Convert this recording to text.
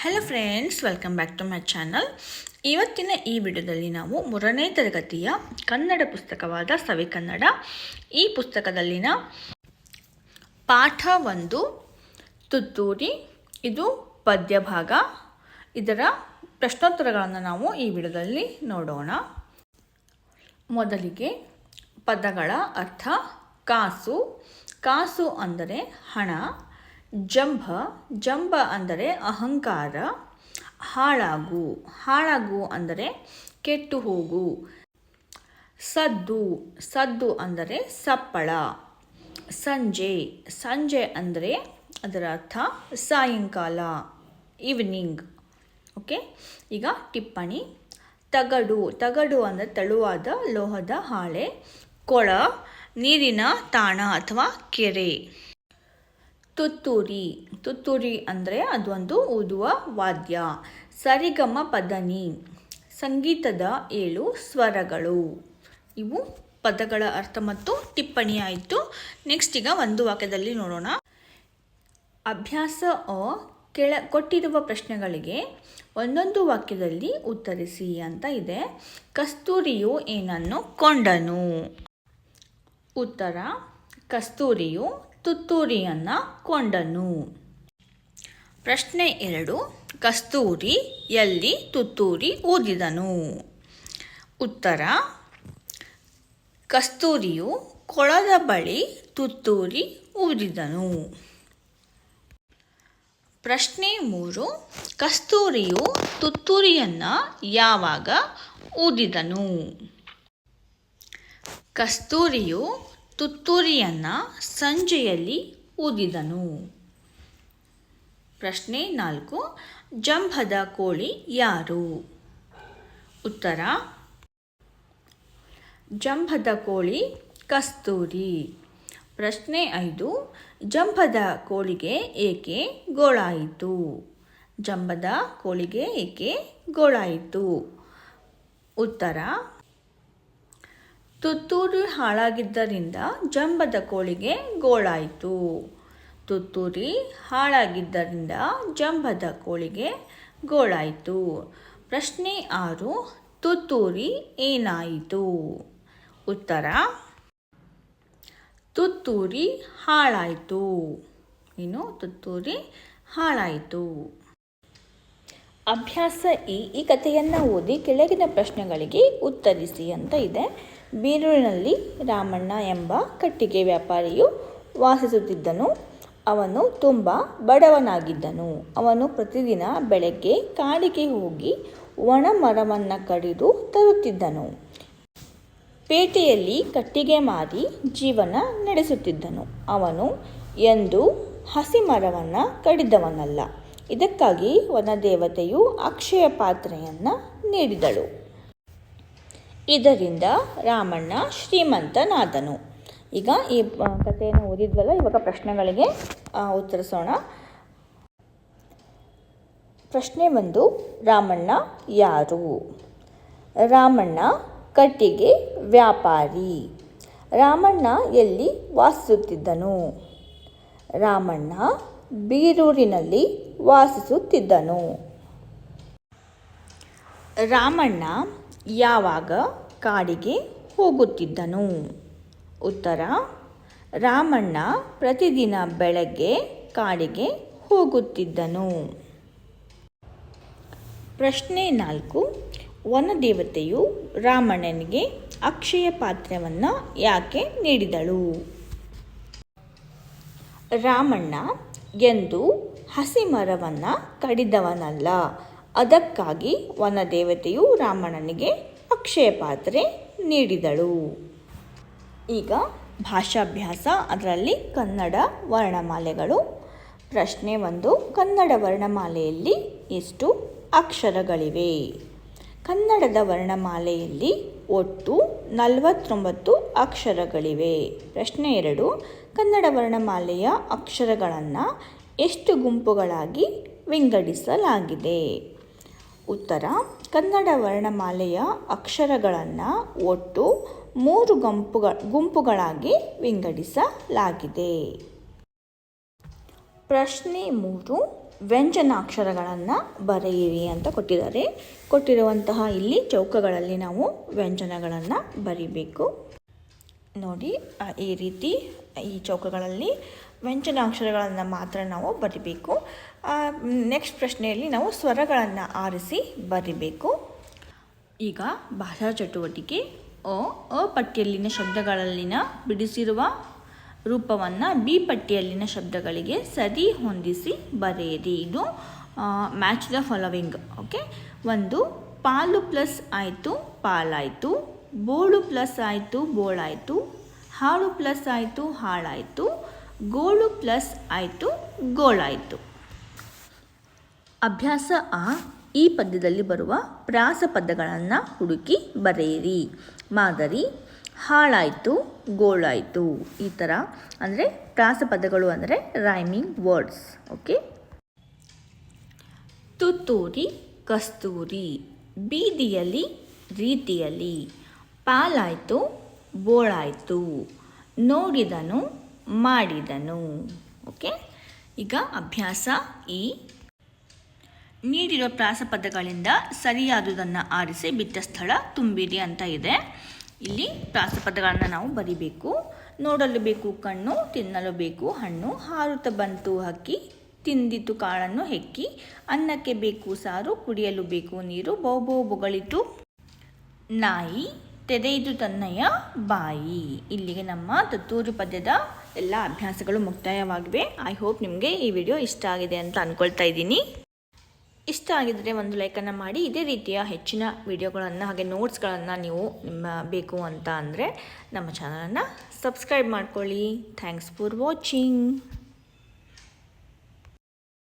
Hello friends welcome back to my channel ಇವತ್ತಿನ ಈ ವಿಡಿಯೋದಲ್ಲಿ ನಾವು ಮೂರನೇ ತರಗತಿಯ ಕನ್ನಡ ಪುಸ್ತಕವಾದ ಸವಿ ಕನ್ನಡ. ಈ ಪುಸ್ತಕದಲ್ಲಿನ ಪಾಠ ಒಂದು, ತುತ್ತೂರಿ, ಇದು ಪದ್ಯ ಭಾಗ ಇದರ ಪ್ರಶ್ನೋತ್ತರಗಳನ್ನು ನಾವು ಈ ವಿಡಿಯೋದಲ್ಲಿ ನೋಡೋಣ. ಮೊದಲಿಗೆ ಪದಗಳ ಅರ್ಥ, ಕಾಸು. ಕಾಸು ಅಂದರೆ ಹಣ. ಜಂಭ ಜಂಭ ಅಂದರೆ ಅಹಂಕಾರ, ಹಾಳಾಗು ಹಾಳಾಗು ಅಂದರೆ ಕೆಟ್ಟು ಹೋಗು ಸದ್ದು ಸದ್ದು ಅಂದರೆ ಸಪ್ಪಳ, ಸಂಜೆ ಸಂಜೆ ಅಂದರೆ ಅದರ ಅರ್ಥ ಸಾಯಂಕಾಲ ಈವ್ನಿಂಗ್ ಓಕೆ ಈಗ ಟಿಪ್ಪಣಿ, ತಗಡು ತಗಡು ಅಂದರೆ ತೆಳುವಾದ ಲೋಹದ ಹಾಳೆ, ಕೊಳ, ನೀರಿನ ತಾಣ ಅಥವಾ ಕೆರೆ. ತುತ್ತೂರಿ. ತುತ್ತೂರಿ ಅಂದರೆ ಅದೊಂದು ಊದುವ ವಾದ್ಯ. ಸರಿಗಮ ಪದನಿ. ಸಂಗೀತದ ಏಳು ಸ್ವರಗಳು. ಇವು ಪದಗಳ ಅರ್ಥ ಮತ್ತು ಟಿಪ್ಪಣಿ ಆಯಿತು. ನೆಕ್ಸ್ಟ್ ಈಗ ಒಂದು ವಾಕ್ಯದಲ್ಲಿ ನೋಡೋಣ. ಅಭ್ಯಾಸ ಅ ಕೆಳ ಕೊಟ್ಟಿರುವ ಪ್ರಶ್ನೆಗಳಿಗೆ ಒಂದೊಂದು ವಾಕ್ಯದಲ್ಲಿ ಉತ್ತರಿಸಿ ಅಂತ ಇದೆ. ಕಸ್ತೂರಿಯು ಏನನ್ನು ಕೊಂಡನು? ಉತ್ತರ, ಕಸ್ತೂರಿಯು ತುತ್ತೂರಿಯನ್ನು ಕೊಂಡನು. ಪ್ರಶ್ನೆ ಎರಡು, ಕಸ್ತೂರಿ ಎಲ್ಲಿ ತುತ್ತೂರಿ ಊದಿದನು? ಉತ್ತರ, ಕಸ್ತೂರಿಯು ಕೊಳದ ಬಳಿ ತುತ್ತೂರಿ ಊದಿದನು. ಪ್ರಶ್ನೆ ಮೂರು, ಕಸ್ತೂರಿಯು ತುತ್ತೂರಿಯನ್ನು ಯಾವಾಗ ಊದಿದನು? ಕಸ್ತೂರಿಯು ತುತ್ತೂರಿಯನ್ನು ಸಂಜೆಯಲ್ಲಿ ಊದಿದನು. ಪ್ರಶ್ನೆ ನಾಲ್ಕು, ಜಂಭದ ಕೋಳಿ ಯಾರು? ಉತ್ತರ, ಜಂಭದ ಕೋಳಿ ಕಸ್ತೂರಿ. ಪ್ರಶ್ನೆ ಐದು, ಜಂಭದ ಕೋಳಿಗೆ ಏಕೆ ಗೋಳಾಯಿತು? ಜಂಬದ ಕೋಳಿಗೆ ಏಕೆ ಗೋಳಾಯಿತು? ಉತ್ತರ ತುತ್ತೂರಿ ಹಾಳಾಗಿದ್ದರಿಂದ ಜಂಬದ ಕೋಳಿಗೆ ಗೋಳಾಯಿತು. ತುತ್ತೂರಿ ಹಾಳಾಗಿದ್ದರಿಂದ ಜಂಬದ ಕೋಳಿಗೆ ಗೋಳಾಯಿತು. ಪ್ರಶ್ನೆ ಆರು, ತುತ್ತೂರಿ ಏನಾಯಿತು? ಉತ್ತರ, ತುತ್ತೂರಿ ಹಾಳಾಯಿತು. ಏನು ತುತ್ತೂರಿ ಹಾಳಾಯಿತು. ಅಭ್ಯಾಸ ಈ ಈ ಕಥೆಯನ್ನು ಓದಿ ಕೆಳಗಿನ ಪ್ರಶ್ನೆಗಳಿಗೆ ಉತ್ತರಿಸಿ ಅಂತ ಇದೆ. ಬೀರೂರಿನಲ್ಲಿ ರಾಮಣ್ಣ ಎಂಬ ಕಟ್ಟಿಗೆ ವ್ಯಾಪಾರಿಯು ವಾಸಿಸುತ್ತಿದ್ದನು. ಅವನು ತುಂಬ ಬಡವನಾಗಿದ್ದನು. ಅವನು ಪ್ರತಿದಿನ ಬೆಳಗ್ಗೆ ಕಾಡಿಗೆ ಹೋಗಿ ಒಣ ಮರವನ್ನು ಕಡಿದು ತರುತ್ತಿದ್ದನು. ಪೇಟೆಯಲ್ಲಿ ಕಟ್ಟಿಗೆ ಮಾರಿ ಜೀವನ ನಡೆಸುತ್ತಿದ್ದನು. ಅವನು ಎಂದು ಹಸಿ ಮರವನ್ನು ಕಡಿದವನಲ್ಲ. ಇದಕ್ಕಾಗಿ ವನದೇವತೆಯು ಅಕ್ಷಯ ಪಾತ್ರೆಯನ್ನು ನೀಡಿದಳು. ಇದರಿಂದ ರಾಮಣ್ಣ ಶ್ರೀಮಂತನಾದನು. ಈಗ ಈ ಕಥೆಯನ್ನು ಓದಿದ್ವಲ್ಲ, ಇವಾಗ ಪ್ರಶ್ನೆಗಳಿಗೆ ಉತ್ತರಿಸೋಣ. ಪ್ರಶ್ನೆ ಒಂದು, ರಾಮಣ್ಣ ಯಾರು? ರಾಮಣ್ಣ ಕಟ್ಟಿಗೆ ವ್ಯಾಪಾರಿ. ರಾಮಣ್ಣ ಎಲ್ಲಿ ವಾಸಿಸುತ್ತಿದ್ದನು? ರಾಮಣ್ಣ ಬೀರೂರಿನಲ್ಲಿ ವಾಸಿಸುತ್ತಿದ್ದನು. ರಾಮಣ್ಣ ಯಾವಾಗ ಕಾಡಿಗೆ ಹೋಗುತ್ತಿದ್ದನು? ಉತ್ತರ, ರಾಮಣ್ಣ ಪ್ರತಿದಿನ ಬೆಳಗ್ಗೆ ಕಾಡಿಗೆ ಹೋಗುತ್ತಿದ್ದನು. ಪ್ರಶ್ನೆ ನಾಲ್ಕು, ವನದೇವತೆಯು ರಾಮಣ್ಣನಿಗೆ ಅಕ್ಷಯ ಪಾತ್ರವನ್ನು ಯಾಕೆ ನೀಡಿದಳು? ರಾಮಣ್ಣ ಎಂದು ಹಸಿ ಮರವನ್ನು ಕಡಿದವನಲ್ಲ. ಅದಕ್ಕಾಗಿ ವನದೇವತೆಯು ರಾಮಣ್ಣನಿಗೆ ಅಕ್ಷಯ ಪಾತ್ರೆ ನೀಡಿದಳು. ಈಗ ಭಾಷಾಭ್ಯಾಸ, ಅದರಲ್ಲಿ ಕನ್ನಡ ವರ್ಣಮಾಲೆಗಳು. ಪ್ರಶ್ನೆ ಒಂದು, ಕನ್ನಡ ವರ್ಣಮಾಲೆಯಲ್ಲಿ ಎಷ್ಟು ಅಕ್ಷರಗಳಿವೆ? ಕನ್ನಡದ ವರ್ಣಮಾಲೆಯಲ್ಲಿ ಒಟ್ಟು ನಲವತ್ತೊಂಬತ್ತು ಅಕ್ಷರಗಳಿವೆ. ಪ್ರಶ್ನೆ ಎರಡು ಕನ್ನಡ ವರ್ಣಮಾಲೆಯ ಅಕ್ಷರಗಳನ್ನು ಎಷ್ಟು ಗುಂಪುಗಳಾಗಿ ವಿಂಗಡಿಸಲಾಗಿದೆ? ಉತ್ತರ, ಕನ್ನಡ ವರ್ಣಮಾಲೆಯ ಅಕ್ಷರಗಳನ್ನು ಒಟ್ಟು ಮೂರು ಗುಂಪುಗಳ ಗುಂಪುಗಳಾಗಿ ವಿಂಗಡಿಸಲಾಗಿದೆ. ಪ್ರಶ್ನೆ ಮೂರು ವ್ಯಂಜನಾಕ್ಷರಗಳನ್ನು ಬರೆಯಿರಿ ಅಂತ ಕೊಟ್ಟಿದ್ದಾರೆ. ಕೊಟ್ಟಿರುವಂತಹ ಇಲ್ಲಿ ಚೌಕಗಳಲ್ಲಿ ನಾವು ವ್ಯಂಜನಗಳನ್ನು ಬರಿಬೇಕು. ನೋಡಿ ಈ ರೀತಿ ಈ ಚೌಕಗಳಲ್ಲಿ ವ್ಯಂಜನಾಕ್ಷರಗಳನ್ನು ಮಾತ್ರ ನಾವು ಬರಿಬೇಕು. ನೆಕ್ಸ್ಟ್ ಪ್ರಶ್ನೆಯಲ್ಲಿ ನಾವು ಸ್ವರಗಳನ್ನು ಆರಿಸಿ ಬರಿಬೇಕು. ಈಗ ಭಾಷಾ ಚಟುವಟಿಕೆ. ಅ ಅ ಪಟ್ಟಿಯಲ್ಲಿನ ಶಬ್ದಗಳಲ್ಲಿನ ಬಿಡಿಸಿರುವ ರೂಪವನ್ನು ಬಿ ಪಟ್ಟಿಯಲ್ಲಿನ ಶಬ್ದಗಳಿಗೆ ಸರಿ ಹೊಂದಿಸಿ ಬರೆಯಿರಿ. ಇದು ಮ್ಯಾಚ್ ದ ಫಾಲೋವಿಂಗ್ ಓಕೆ ಒಂದು, ಪಾಲು ಪ್ಲಸ್ ಆಯಿತು, ಪಾಲಾಯಿತು. ಬೋಳು ಪ್ಲಸ್ ಆಯಿತು, ಬೋಳಾಯಿತು. ಹಾಳು ಪ್ಲಸ್ ಆಯಿತು, ಹಾಳಾಯಿತು, ಗೋಳು ಪ್ಲಸ್ ಆಯಿತು, ಗೋಳಾಯಿತು. ಅಭ್ಯಾಸ ಆ, ಈ ಪದ್ಯದಲ್ಲಿ ಬರುವ ಪ್ರಾಸ ಪದಗಳನ್ನು ಹುಡುಕಿ ಬರೆಯಿರಿ. ಮಾದರಿ, ಹಾಳಾಯಿತು, ಗೋಳಾಯಿತು. ಈ ಥರ ಅಂದರೆ ಪ್ರಾಸ ಪದಗಳು ಅಂದರೆ ರೈಮಿಂಗ್ ವರ್ಡ್ಸ್ ಓಕೆ ತುತ್ತೂರಿ, ಕಸ್ತೂರಿ, ಬೀದಿಯಲ್ಲಿ, ರೀತಿಯಲ್ಲಿ. ಪಾಲಾಯಿತು ಬೋಳಾಯಿತು. ನೋಡಿದನು, ಮಾಡಿದನು. ಓಕೆ? ಈಗ ಅಭ್ಯಾಸ ಈ. ನೀಡಿರುವ ಪ್ರಾಸಪದಗಳಿಂದ ಸರಿಯಾದುದನ್ನು ಆರಿಸಿ ಬಿಟ್ಟ ಸ್ಥಳ ತುಂಬಿರಿ ಅಂತ ಇದೆ. ಇಲ್ಲಿ ಪ್ರಾಸಪದಗಳನ್ನು ನಾವು ಬರಿಬೇಕು. ನೋಡಲು ಬೇಕು ಕಣ್ಣು, ತಿನ್ನಲು ಬೇಕು ಹಣ್ಣು ಹಾರುತ ಬಂತು ಹಕ್ಕಿ, ತಿಂದಿತು ಕಾಳನ್ನು ಹೆಕ್ಕಿ, ಅನ್ನಕ್ಕೆ ಬೇಕು ಸಾರು, ಕುಡಿಯಲು ಬೇಕು ನೀರು ಬೋಬೋ ಬೊಗಳಿತು. ನಾಯಿ ತೆರೆಯಿತು ತನ್ನಯ ಬಾಯಿ. ಇಲ್ಲಿಗೆ ನಮ್ಮ ತತ್ತೂರು ಪದ್ಯದ ಎಲ್ಲ ಅಭ್ಯಾಸಗಳು ಮುಕ್ತಾಯವಾಗಿವೆ. ಐ ಹೋಪ್ ನಿಮಗೆ ಈ ವಿಡಿಯೋ ಇಷ್ಟ ಆಗಿದೆ ಅಂತ ಅಂದ್ಕೊಳ್ತಾ ಇದ್ದೀನಿ. ಇಷ್ಟ ಆಗಿದ್ದರೆ ಒಂದು ಲೈಕನ್ನು ಮಾಡಿ. ಇದೇ ರೀತಿಯ ಹೆಚ್ಚಿನ ವಿಡಿಯೋಗಳನ್ನು ಹಾಗೆ ನೋಟ್ಸ್ಗಳನ್ನು ನೀವು ನಿಮ್ಮ ಬೇಕು ಅಂತ ಅಂದರೆ ನಮ್ಮ ಚಾನಲನ್ನು ಸಬ್ಸ್ಕ್ರೈಬ್ ಮಾಡ್ಕೊಳ್ಳಿ. Thanks for watching